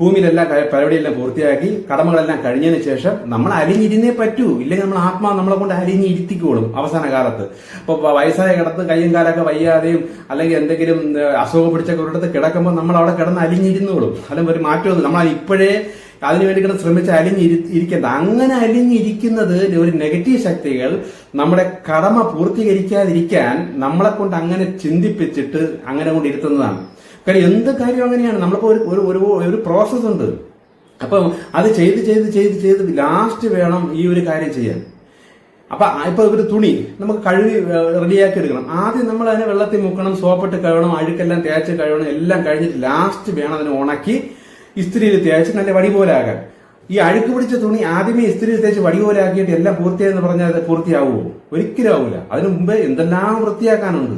ഭൂമിയിലെല്ലാം പരിപാടിയെല്ലാം പൂർത്തിയാക്കി കടമകളെല്ലാം കഴിഞ്ഞതിന് ശേഷം നമ്മൾ അലിഞ്ഞിരുന്നേ പറ്റൂ. ഇല്ലെങ്കിൽ നമ്മൾ ആത്മാവ് നമ്മളെ കൊണ്ട് അലിഞ്ഞിരുത്തിക്കോളും അവസാന കാലത്ത്. ഇപ്പൊ വ- വയസ്സായ കിടത്ത് കയ്യും കാലൊക്കെ വയ്യാതെയും അല്ലെങ്കിൽ എന്തെങ്കിലും അസുഖം പിടിച്ചൊക്കെ ഒരിടത്ത് കിടക്കുമ്പോൾ നമ്മൾ അവിടെ കിടന്ന് അലിഞ്ഞിരുന്നോളും. അല്ലെങ്കിൽ ഒരു മാറ്റമൊന്നും നമ്മൾ ഇപ്പോഴേ അതിനു വേണ്ടി കിടന്ന് ശ്രമിച്ച് അലിഞ്ഞിരി ഇരിക്കേണ്ട. അങ്ങനെ അലിഞ്ഞിരിക്കുന്നത് ഒരു നെഗറ്റീവ് ശക്തികൾ നമ്മുടെ കടമ പൂർത്തീകരിക്കാതിരിക്കാൻ നമ്മളെ കൊണ്ട് അങ്ങനെ ചിന്തിപ്പിച്ചിട്ട് അങ്ങനെ കൊണ്ട് ഇരുത്തുന്നതാണ്. കാര്യം എന്ത് കാര്യം അങ്ങനെയാണ്? നമ്മളിപ്പോ ഒരു ഒരു ഒരു പ്രോസസ് ഉണ്ട്. അപ്പം അത് ചെയ്ത് ചെയ്ത് ചെയ്ത് ചെയ്ത് ലാസ്റ്റ് വേണം ഈ ഒരു കാര്യം ചെയ്യാൻ. അപ്പൊ ഇപ്പൊ ഒരു തുണി നമുക്ക് കഴുകി റെഡിയാക്കി എടുക്കണം. ആദ്യം നമ്മൾ അതിനെ വെള്ളത്തിൽ മുക്കണം സോപ്പിട്ട് കഴുകണം അഴുക്കെല്ലാം തേച്ച് കഴുകണം എല്ലാം കഴിഞ്ഞിട്ട് ലാസ്റ്റ് വേണം അതിനെ ഉണക്കി ഇസ്ത്രിയിൽ തേച്ച് നല്ല വടി പോലെ ആകാൻ. ഈ അഴുക്ക് പിടിച്ച തുണി ആദ്യമേ ഇസ്ത്രിയിൽ തേച്ച് വടി പോലെ ആക്കിയിട്ട് എല്ലാം പൂർത്തിയായെന്ന് പറഞ്ഞാൽ അത് പൂർത്തിയാവുമോ? ഒരിക്കലും ആവില്ല അതിനു മുമ്പേ എന്തെല്ലാം വൃത്തിയാക്കാനുണ്ട്?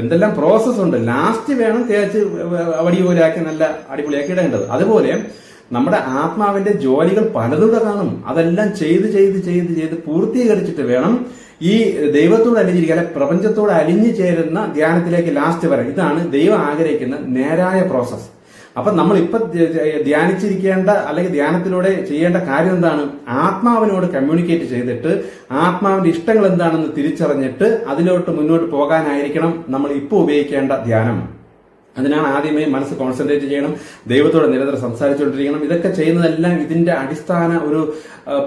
എന്തെല്ലാം പ്രോസസ് ഉണ്ട്. ലാസ്റ്റ് വേണം തേച്ച് വടി പോലെയാക്കി നല്ല അടിപൊളിയാക്കി ഇടേണ്ടത്. അതുപോലെ നമ്മുടെ ആത്മാവിന്റെ ജോലികൾ പലതുകൂടെ കാണും. അതെല്ലാം ചെയ്ത് ചെയ്ത് ചെയ്ത് ചെയ്ത് പൂർത്തീകരിച്ചിട്ട് വേണം ഈ ദൈവത്തോട് അലിഞ്ഞിരിക്കുക അല്ലെ പ്രപഞ്ചത്തോട് അലിഞ്ഞു ചേരുന്ന ധ്യാനത്തിലേക്ക് ലാസ്റ്റ് വരെ. ഇതാണ് ദൈവം ആഗ്രഹിക്കുന്ന നേരായ പ്രോസസ്സ് അപ്പൊ നമ്മൾ ഇപ്പൊ ധ്യാനിച്ചിരിക്കേണ്ട അല്ലെങ്കിൽ ധ്യാനത്തിലൂടെ ചെയ്യേണ്ട കാര്യം എന്താണ്? ആത്മാവിനോട് കമ്മ്യൂണിക്കേറ്റ് ചെയ്തിട്ട് ആത്മാവിന്റെ ഇഷ്ടങ്ങൾ എന്താണെന്ന് തിരിച്ചറിഞ്ഞിട്ട് അതിലോട്ട് മുന്നോട്ട് പോകാനായിരിക്കണം നമ്മൾ ഇപ്പോൾ ഉപയോഗിക്കേണ്ട ധ്യാനം. അതിനാണ് ആദ്യമേ മനസ്സ് കോൺസെൻട്രേറ്റ് ചെയ്യണം ദൈവത്തോട് നിരന്തരം സംസാരിച്ചുകൊണ്ടിരിക്കണം. ഇതൊക്കെ ചെയ്യുന്നതെല്ലാം ഇതിന്റെ അടിസ്ഥാന ഒരു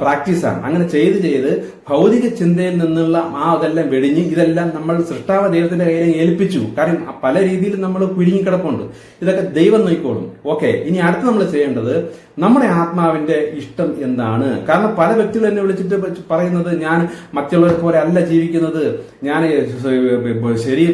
പ്രാക്ടീസാണ് അങ്ങനെ ചെയ്ത് ചെയ്ത് ഭൗതിക ചിന്തയിൽ നിന്നുള്ള ആ അതെല്ലാം വെടിഞ്ഞ് ഇതെല്ലാം നമ്മൾ സൃഷ്ടാവ ദൈവത്തിന്റെ കയ്യിൽ ഏൽപ്പിച്ചു. കാരണം പല രീതിയിൽ നമ്മൾ കുരുങ്ങിക്കിടപ്പുണ്ട് ഇതൊക്കെ ദൈവം നോക്കിക്കോളും. ഓക്കെ ഇനി അടുത്ത് നമ്മൾ ചെയ്യേണ്ടത് നമ്മുടെ ആത്മാവിന്റെ ഇഷ്ടം എന്താണ്? കാരണം പല വ്യക്തികൾ എന്നെ വിളിച്ചിട്ട് പറയുന്നത് ഞാൻ മറ്റുള്ളവരെ പോലെ അല്ല ജീവിക്കുന്നത്. ഞാൻ ശരി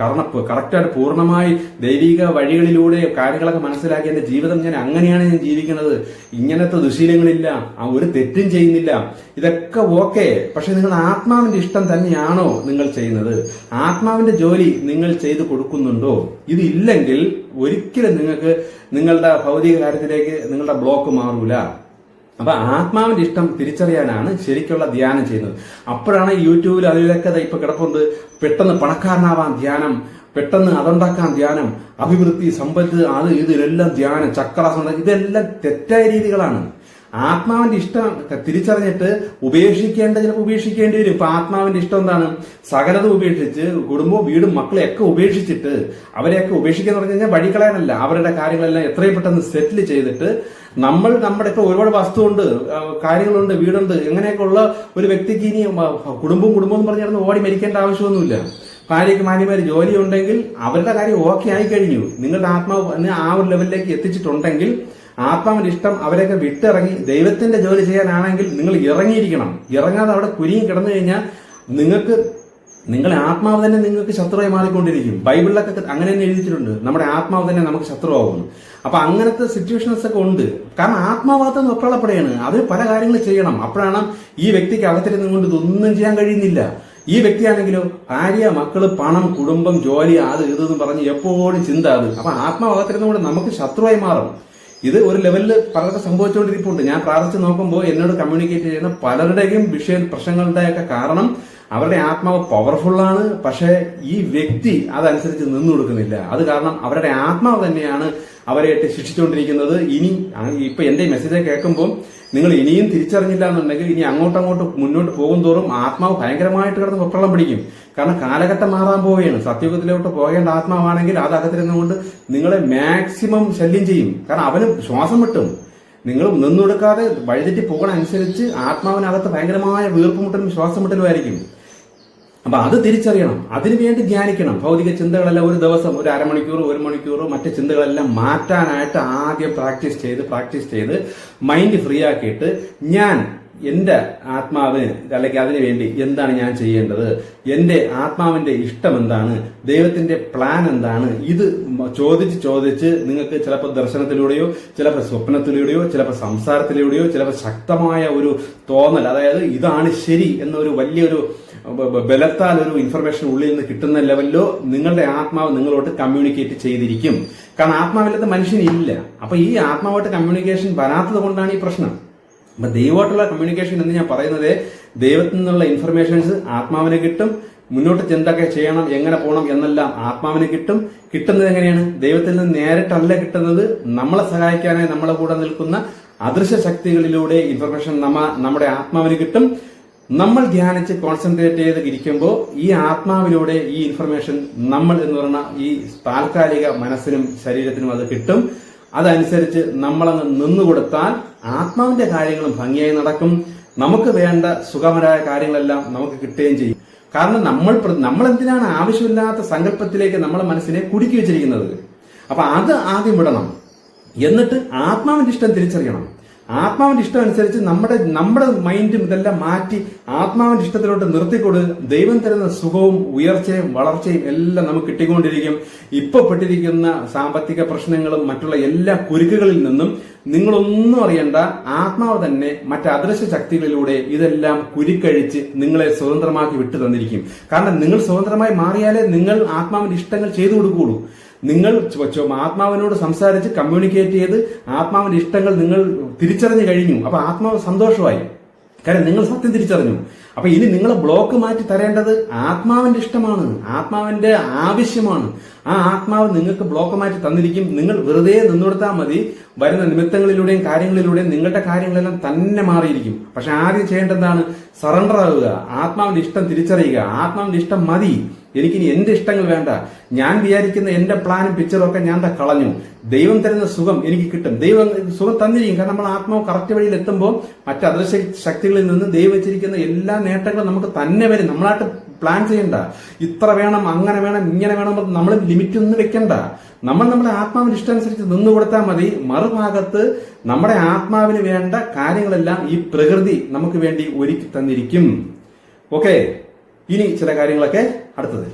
കർണ കറക്റ്റായിട്ട് പൂർണമായി ദൈവിക വഴികളിലൂടെ കാര്യങ്ങളൊക്കെ മനസ്സിലാക്കി എന്റെ ജീവിതം ഞാൻ അങ്ങനെയാണ് ഞാൻ ജീവിക്കുന്നത്. ഇങ്ങനത്തെ ദുശീലങ്ങളില്ല. ഒരു തെറ്റും ചെയ്യുന്നില്ല. ഇതൊക്കെ ഓക്കെ. പക്ഷെ നിങ്ങൾ ആത്മാവിന്റെ ഇഷ്ടം തന്നെയാണോ നിങ്ങൾ ചെയ്യുന്നത്? ആത്മാവിന്റെ ജോലി നിങ്ങൾ ചെയ്തു കൊടുക്കുന്നുണ്ടോ? ഇത് ഇല്ലെങ്കിൽ ഒരിക്കലും നിങ്ങൾക്ക് നിങ്ങളുടെ ഭൗതിക കാര്യത്തിലേക്ക് നിങ്ങളുടെ ബ്ലോക്ക് മാറൂല. അപ്പൊ ആത്മാവിന്റെ ഇഷ്ടം തിരിച്ചറിയാനാണ് ശരിക്കുള്ള ധ്യാനം ചെയ്യുന്നത്. അപ്പോഴാണ് യൂട്യൂബിൽ അതിലൊക്കെ ഇപ്പൊ കിടപ്പുണ്ട്. പെട്ടെന്ന് പണക്കാരനാവാൻ ധ്യാനം പെട്ടെന്ന് അതുണ്ടാക്കാൻ ധ്യാനം അഭിവൃദ്ധി സമ്പത്ത് അത് ഇതിലെല്ലാം ധ്യാനം ചക്രാസം ഇതെല്ലാം തെറ്റായ രീതികളാണ്. ആത്മാവിന്റെ ഇഷ്ടം തിരിച്ചറിഞ്ഞിട്ട് ഉപേക്ഷിക്കേണ്ട ചിലപ്പോൾ ഉപേക്ഷിക്കേണ്ടി വരും. ഇപ്പൊ ആത്മാവിന്റെ ഇഷ്ടം എന്താണ്? സകലതും ഉപേക്ഷിച്ച് കുടുംബവും വീടും മക്കളെ ഒക്കെ ഉപേക്ഷിച്ചിട്ട് അവരെയൊക്കെ ഉപേക്ഷിക്കുക പറഞ്ഞു കഴിഞ്ഞാൽ വഴികളയാനല്ല അവരുടെ കാര്യങ്ങളെല്ലാം എത്രയും പെട്ടെന്ന് സെറ്റിൽ ചെയ്തിട്ട് നമ്മൾ നമ്മുടെ ഇപ്പൊ ഒരുപാട് വസ്തുണ്ട് കാര്യങ്ങളുണ്ട് വീടുണ്ട്. എങ്ങനെയൊക്കെ ഉള്ള ഒരു വ്യക്തിക്ക് ഇനി കുടുംബവും കുടുംബം എന്ന് പറഞ്ഞാൽ ഓടി മരിക്കേണ്ട ആവശ്യമൊന്നുമില്ല. ഭാര്യയ്ക്ക് മാന്യമാര് ജോലി ഉണ്ടെങ്കിൽ അവരുടെ കാര്യം ഓക്കെ ആയി കഴിഞ്ഞു. നിങ്ങളുടെ ആത്മാവ് ആ ഒരു ലെവലിലേക്ക് എത്തിച്ചിട്ടുണ്ടെങ്കിൽ ആത്മാവിന്റെ ഇഷ്ടം അവരൊക്കെ വിട്ടിറങ്ങി ദൈവത്തിന്റെ ജോലി ചെയ്യാനാണെങ്കിൽ നിങ്ങൾ ഇറങ്ങിയിരിക്കണം. ഇറങ്ങാതെ അവിടെ കുരുങ്ങി കിടന്നു കഴിഞ്ഞാൽ നിങ്ങൾക്ക് നിങ്ങളെ ആത്മാവ് തന്നെ നിങ്ങൾക്ക് ശത്രുവായി മാറിക്കൊണ്ടിരിക്കും. ബൈബിളിലൊക്കെ അങ്ങനെ തന്നെ എഴുതിയിട്ടുണ്ട്. നമ്മുടെ ആത്മാവ് തന്നെ നമുക്ക് ശത്രുവാകുന്നു. അപ്പൊ അങ്ങനത്തെ സിറ്റുവേഷൻസ് ഒക്കെ ഉണ്ട്. കാരണം ആത്മാവാകത്ത് വെപ്രളപ്പെടുകയാണ്. അത് പല കാര്യങ്ങൾ ചെയ്യണം. അപ്പോഴാണ് ഈ വ്യക്തിക്ക് അകത്തിരുന്ന് കൊണ്ട് ഇതൊന്നും ചെയ്യാൻ കഴിയുന്നില്ല. ഈ വ്യക്തിയാണെങ്കിലോ ഭാര്യ മക്കൾ പണം കുടുംബം ജോലി അത് ഇതെന്ന് പറഞ്ഞ് എപ്പോഴും ചിന്ത അത്. അപ്പൊ ആത്മാവകത്തിരുന്നുകൊണ്ട് നമുക്ക് ശത്രുവായി മാറും. ഇത് ഒരു ലെവലിൽ പലർക്കും സംഭവിച്ചുകൊണ്ടിരിപ്പുണ്ട്. ഞാൻ പ്രാർത്ഥിച്ച് നോക്കുമ്പോൾ എന്നോട് കമ്മ്യൂണിക്കേറ്റ് ചെയ്യുന്ന പലരുടെയും വിഷയ പ്രശ്നങ്ങളുടെയൊക്കെ കാരണം അവരുടെ ആത്മാവ് പവർഫുള്ളാണ് പക്ഷേ ഈ വ്യക്തി അതനുസരിച്ച് നിന്നു കൊടുക്കുന്നില്ല. അത് കാരണം അവരുടെ ആത്മാവ് തന്നെയാണ് അവരെയായിട്ട് ശിക്ഷിച്ചുകൊണ്ടിരിക്കുന്നത്. ഇനി ഇപ്പൊ എന്റെ മെസ്സേജ് കേൾക്കുമ്പോൾ നിങ്ങൾ ഇനിയും തിരിച്ചറിഞ്ഞില്ല എന്നുണ്ടെങ്കിൽ ഇനി അങ്ങോട്ടും അങ്ങോട്ടും മുന്നോട്ട് പോകും തോറും ആത്മാവ് ഭയങ്കരമായിട്ട് കിടന്ന് പൊക്കളം പിടിക്കും. കാരണം കാലഘട്ടം മാറാൻ പോവുകയാണ്. സത്യയുഗത്തിലോട്ട് പോകേണ്ട ആത്മാവാണെങ്കിൽ അത് അകത്തിരുന്നുകൊണ്ട് നിങ്ങളെ മാക്സിമം ശല്യം ചെയ്യും. കാരണം അവനും ശ്വാസം വിട്ടും. നിങ്ങൾ നിന്നൊടുക്കാതെ വഴിതെറ്റി പോകണ അനുസരിച്ച് ആത്മാവിനകത്ത് ഭയങ്കരമായ വീർപ്പുമുട്ടലും ശ്വാസം മുട്ടലുമായിരിക്കും അപ്പൊ അത് തിരിച്ചറിയണം. അതിനു വേണ്ടി ധ്യാനിക്കണം. ഭൗതിക ചിന്തകളെല്ലാം ഒരു ദിവസം ഒരു അരമണിക്കൂറോ ഒരു മണിക്കൂറോ മറ്റു ചിന്തകളെല്ലാം മാറ്റാനായിട്ട് ആദ്യം പ്രാക്ടീസ് ചെയ്ത് പ്രാക്ടീസ് ചെയ്ത് മൈൻഡ് ഫ്രീ ആക്കിയിട്ട് ഞാൻ എന്റെ ആത്മാവിന് അല്ലെങ്കിൽ അതിനു വേണ്ടി എന്താണ് ഞാൻ ചെയ്യേണ്ടത്? എന്റെ ആത്മാവിന്റെ ഇഷ്ടം എന്താണ്? ദൈവത്തിന്റെ പ്ലാൻ എന്താണ്? ഇത് ചോദിച്ച് ചോദിച്ച് നിങ്ങൾക്ക് ചിലപ്പോൾ ദർശനത്തിലൂടെയോ ചിലപ്പോൾ സ്വപ്നത്തിലൂടെയോ ചിലപ്പോൾ സംസാരത്തിലൂടെയോ ചിലപ്പോൾ ശക്തമായ ഒരു തോന്നൽ അതായത് ഇതാണ് ശരി എന്നൊരു വലിയൊരു ബലത്താൽ ഒരു ഇൻഫർമേഷൻ ഉള്ളിൽ നിന്ന് കിട്ടുന്ന ലെവലിലോ നിങ്ങളുടെ ആത്മാവ് നിങ്ങളോട് കമ്മ്യൂണിക്കേറ്റ് ചെയ്തിരിക്കും. കാരണം ആത്മാവില്ലാത്ത മനുഷ്യനില്ല. അപ്പൊ ഈ ആത്മാവായിട്ട് കമ്മ്യൂണിക്കേഷൻ വരാത്തത് കൊണ്ടാണ് ഈ പ്രശ്നം. അപ്പൊ ദൈവമായിട്ടുള്ള കമ്മ്യൂണിക്കേഷൻ എന്ന് ഞാൻ പറയുന്നത് ദൈവത്തിൽ നിന്നുള്ള ഇൻഫർമേഷൻസ് ആത്മാവിനെ കിട്ടും. മുന്നോട്ട് എന്തൊക്കെ ചെയ്യണം എങ്ങനെ പോകണം എന്നെല്ലാം ആത്മാവിന് കിട്ടും. കിട്ടുന്നത് എങ്ങനെയാണ്? ദൈവത്തിൽ നിന്ന് നേരിട്ടല്ല കിട്ടുന്നത് നമ്മളെ സഹായിക്കാനായി നമ്മളെ കൂടെ നിൽക്കുന്ന അദൃശ്യ ശക്തികളിലൂടെ ഇൻഫർമേഷൻ നമ്മ നമ്മുടെ ആത്മാവിന് കിട്ടും. നമ്മൾ ധ്യാനിച്ച് കോൺസെൻട്രേറ്റ് ചെയ്ത് ഇരിക്കുമ്പോൾ ഈ ആത്മാവിലൂടെ ഈ ഇൻഫർമേഷൻ നമ്മൾ എന്ന് പറഞ്ഞ ഈ താൽക്കാലിക മനസ്സിനും ശരീരത്തിനും അത് കിട്ടും. അതനുസരിച്ച് നമ്മളങ്ങ് നിന്നുകൊടുത്താൽ ആത്മാവിന്റെ കാര്യങ്ങളും ഭംഗിയായി നടക്കും. നമുക്ക് വേണ്ട സുഖമരായ കാര്യങ്ങളെല്ലാം നമുക്ക് കിട്ടുകയും ചെയ്യും. കാരണം നമ്മൾ നമ്മൾ എന്തിനാണ് ആവശ്യമില്ലാത്ത സങ്കല്പത്തിലേക്ക് നമ്മളെ മനസ്സിനെ കുടുക്കി വെച്ചിരിക്കുന്നത്? അപ്പൊ അത് ആദ്യം വിടണം. എന്നിട്ട് ആത്മാവിന്റെ ഇഷ്ടം തിരിച്ചറിയണം. ആത്മാവിന്റെ ഇഷ്ടം അനുസരിച്ച് നമ്മുടെ നമ്മുടെ മൈൻഡും ഇതെല്ലാം മാറ്റി ആത്മാവിന്റെ ഇഷ്ടത്തിലോട്ട് നിർത്തിക്കൊടു ദൈവം തരുന്ന സുഖവും ഉയർച്ചയും വളർച്ചയും എല്ലാം നമുക്ക് കിട്ടിക്കൊണ്ടിരിക്കും. ഇപ്പൊ പെട്ടിരിക്കുന്ന സാമ്പത്തിക പ്രശ്നങ്ങളും മറ്റുള്ള എല്ലാ കുരുക്കുകളിൽ നിന്നും നിങ്ങളൊന്നും അറിയേണ്ട. ആത്മാവ് തന്നെ മറ്റ് അദൃശ്യ ശക്തികളിലൂടെ ഇതെല്ലാം കുരുക്കഴിച്ച് നിങ്ങളെ സ്വതന്ത്രമാക്കി വിട്ടു തന്നിരിക്കും. കാരണം നിങ്ങൾ സ്വതന്ത്രമായി മാറിയാലേ നിങ്ങൾ ആത്മാവിന്റെ ഇഷ്ടങ്ങൾ ചെയ്തു കൊടുക്കുകയുള്ളൂ. നിങ്ങൾ ആത്മാവിനോട് സംസാരിച്ച് കമ്മ്യൂണിക്കേറ്റ് ചെയ്ത് ആത്മാവിന്റെ ഇഷ്ടങ്ങൾ നിങ്ങൾ തിരിച്ചറിഞ്ഞു കഴിഞ്ഞു. അപ്പൊ ആത്മാവ് സന്തോഷമായി. കാരണം നിങ്ങൾ സത്യം തിരിച്ചറിഞ്ഞു. അപ്പൊ ഇനി നിങ്ങൾ ബ്ലോക്ക് മാറ്റി തരേണ്ടത് ആത്മാവിന്റെ ഇഷ്ടമാണ് ആത്മാവിന്റെ ആവശ്യമാണ്. ആ ആത്മാവ് നിങ്ങൾക്ക് ബ്ലോക്ക് മാറ്റി തന്നിരിക്കും. നിങ്ങൾ വെറുതെ നിന്നുകൊടുത്താൽ മതി. വരുന്ന നിമിത്തങ്ങളിലൂടെയും കാര്യങ്ങളിലൂടെയും നിങ്ങളുടെ കാര്യങ്ങളെല്ലാം തന്നെ മാറിയിരിക്കും. പക്ഷെ ആദ്യം ചെയ്യേണ്ടതാണ് സറണ്ടർ ആവുക. ആത്മാവിന്റെ ഇഷ്ടം തിരിച്ചറിയുക. ആത്മാവിന്റെ ഇഷ്ടം മതി. എനിക്കിനി എന്റെ ഇഷ്ടങ്ങൾ വേണ്ട. ഞാൻ വിചാരിക്കുന്ന എന്റെ പ്ലാനും പിക്ചറും ഒക്കെ ഞാൻ എന്താ കളഞ്ഞു. ദൈവം തരുന്ന സുഖം എനിക്ക് കിട്ടും. ദൈവം സുഖം തന്നിരിക്കും. കാരണം നമ്മൾ ആത്മാവ് കറക്റ്റ് വഴിയിൽ എത്തുമ്പോൾ മറ്റ് അദൃശ്യ ശക്തികളിൽ നിന്ന് ദൈവം വെച്ചിരിക്കുന്ന എല്ലാ നേട്ടങ്ങളും നമുക്ക് തന്നെ വരും. നമ്മളായിട്ട് പ്ലാൻ ചെയ്യണ്ട. ഇത്ര വേണം അങ്ങനെ വേണം ഇങ്ങനെ വേണം നമ്മൾ ലിമിറ്റ് ഒന്നും വെക്കണ്ട. നമ്മൾ നമ്മുടെ ആത്മാവിന് ഇഷ്ടമനുസരിച്ച് നിന്നു കൊടുത്താൽ മതി. മറുഭാഗത്ത് നമ്മുടെ ആത്മാവിന് വേണ്ട കാര്യങ്ങളെല്ലാം ഈ പ്രകൃതി നമുക്ക് വേണ്ടി ഒരുക്കി തന്നിരിക്കും. ഓക്കെ ഇനി ചില കാര്യങ്ങളൊക്കെ അടുത്തത്.